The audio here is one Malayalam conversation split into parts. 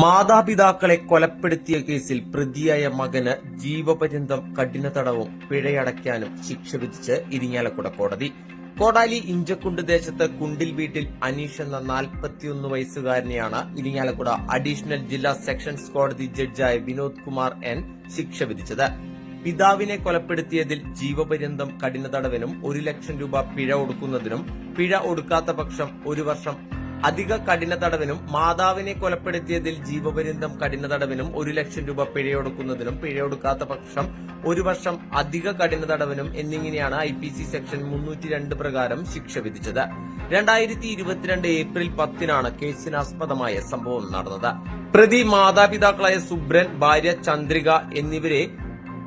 മാതാപിതാക്കളെ കൊലപ്പെടുത്തിയ കേസിൽ പ്രതിയായ മകന് ജീവപര്യന്തം കഠിന തടവും പിഴയടയ്ക്കാനും ശിക്ഷ വിധിച്ച് ഇരിങ്ങാലക്കുട കോടതി. കോടാലി ഇഞ്ചക്കുണ്ട് ദേശത്ത് കുണ്ടിൽ വീട്ടിൽ അനീഷ് എന്ന നാൽപ്പത്തിയൊന്ന് വയസ്സുകാരനെയാണ് ഇരിങ്ങാലക്കുട അഡീഷണൽ ജില്ലാ സെഷൻസ് കോടതി ജഡ്ജായ വിനോദ് കുമാർ എൻ ശിക്ഷ വിധിച്ചത്. പിതാവിനെ കൊലപ്പെടുത്തിയതിൽ ജീവപര്യന്തം കഠിന തടവിനും ഒരു ലക്ഷം രൂപ പിഴ ഒടുക്കുന്നതിനും പിഴ ഒടുക്കാത്ത പക്ഷം ഒരു വർഷം അധിക കഠിന തടവിനും മാതാവിനെ കൊലപ്പെടുത്തിയതിൽ ജീവപര്യന്തം കഠിന തടവിനും ഒരു ലക്ഷം രൂപ പിഴയൊടുക്കുന്നതിനും പിഴയൊടുക്കാത്ത പക്ഷം ഒരു വർഷം അധിക കഠിന തടവിനും എന്നിങ്ങനെയാണ് ഐ പി സി സെക്ഷൻ മുന്നൂറ്റി രണ്ട് പ്രകാരം ശിക്ഷ വിധിച്ചത്. രണ്ടായിരത്തി ഇരുപത്തിരണ്ട് ഏപ്രിൽ പത്തിനാണ് കേസിനാസ്പദമായ സംഭവം നടന്നത്. പ്രതി മാതാപിതാക്കളായ സുബ്രൻ ഭാര്യ ചന്ദ്രിക എന്നിവരെ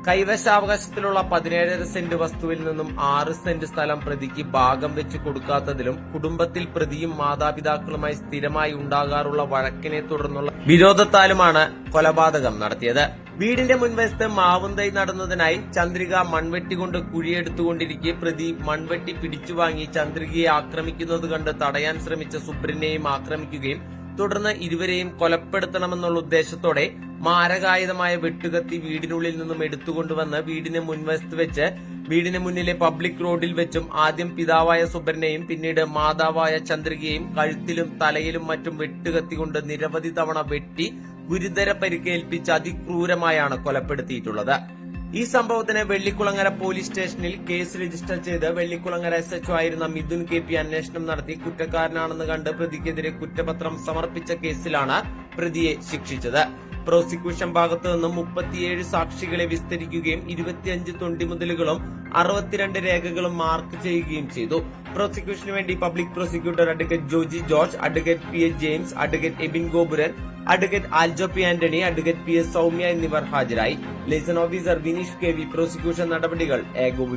കൈവശാവകാശത്തിലുള്ള പതിനേഴര സെന്റ് വസ്തുവിൽ നിന്നും ആറ് സെന്റ് സ്ഥലം പ്രതിക്ക് ഭാഗം വെച്ച് കൊടുക്കാത്തതിലും കുടുംബത്തിൽ പ്രതിയും മാതാപിതാക്കളുമായി സ്ഥിരമായി ഉണ്ടാകാറുള്ള വഴക്കിനെ തുടർന്നുള്ള വിരോധത്താലുമാണ് കൊലപാതകം നടത്തിയത്. വീടിന്റെ മുൻവശത്ത് മാവുന്തൈ നടന്നതിനായി ചന്ദ്രിക മൺവെട്ടി കൊണ്ട് കുഴിയെടുത്തുകൊണ്ടിരിക്കെ പ്രതി മൺവെട്ടി പിടിച്ചുവാങ്ങി ചന്ദ്രികയെ ആക്രമിക്കുന്നത് കണ്ട് തടയാൻ ശ്രമിച്ച സുബ്രനെയും ആക്രമിക്കുകയും തുടർന്ന് ഇരുവരെയും കൊലപ്പെടുത്തണമെന്നുള്ള ഉദ്ദേശത്തോടെ മാരകായുധമായ വെട്ടുകത്തി വീടിനുള്ളിൽ നിന്നും എടുത്തുകൊണ്ടുവന്ന് വീടിന് മുൻവശത്ത് വെച്ച് വീടിന് മുന്നിലെ പബ്ലിക് റോഡിൽ വെച്ചും ആദ്യം പിതാവായ സുബ്രനെയും പിന്നീട് മാതാവായ ചന്ദ്രികയെയും കഴുത്തിലും തലയിലും മറ്റും വെട്ടുകത്തി കൊണ്ട് നിരവധി തവണ വെട്ടി ഗുരുതര പരിക്കേൽപ്പിച്ച് അതിക്രൂരമായാണ് കൊലപ്പെടുത്തിയിട്ടുള്ളത്. ഈ സംഭവത്തിന് വെള്ളിക്കുളങ്ങര പോലീസ് സ്റ്റേഷനിൽ കേസ് രജിസ്റ്റർ ചെയ്ത് വെള്ളിക്കുളങ്ങര എസ് എച്ച്ഒ ആയിരുന്ന മിഥുൻ കെ പി അന്വേഷണം നടത്തി കുറ്റക്കാരനാണെന്ന് കണ്ട് പ്രതിക്കെതിരെ കുറ്റപത്രം സമർപ്പിച്ച കേസിലാണ് പ്രതിയെ ശിക്ഷിച്ചത്. പ്രോസിക്യൂഷൻ ഭാഗത്തു നിന്നും മുപ്പത്തിയേഴ് സാക്ഷികളെ വിസ്തരിക്കുകയും ഇരുപത്തിയഞ്ച് തൊണ്ടിമുതലുകളും അറുപത്തിരണ്ട് രേഖകളും മാർക്ക് ചെയ്യുകയും ചെയ്തു. പ്രോസിക്യൂഷന് വേണ്ടി public prosecutor advocate Joji George advocate P A James advocate Abin Gopuran advocate Aljo P Antony advocate P S Soumya എന്നിവർ ഹാജരായി. Liaison officer Vineesh K V. Prosecution നടപടികൾ ഏകോപിപ്പിച്ചു.